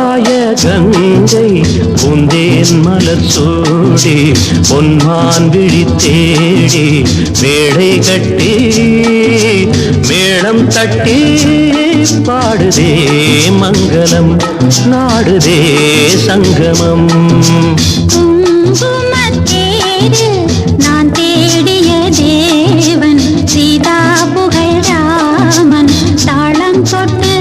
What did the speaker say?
ஆகாய கங்கை உந்தேன் மலத்தோடி பொன்மான் விழி தேடி மேடை கட்டி மேளம் தட்டி பாடுதே மங்களம் நாடுதே சங்கமம். நான் தேடிய தேவன் சீதா புகழ் ராமன் தாளம் தொட்டு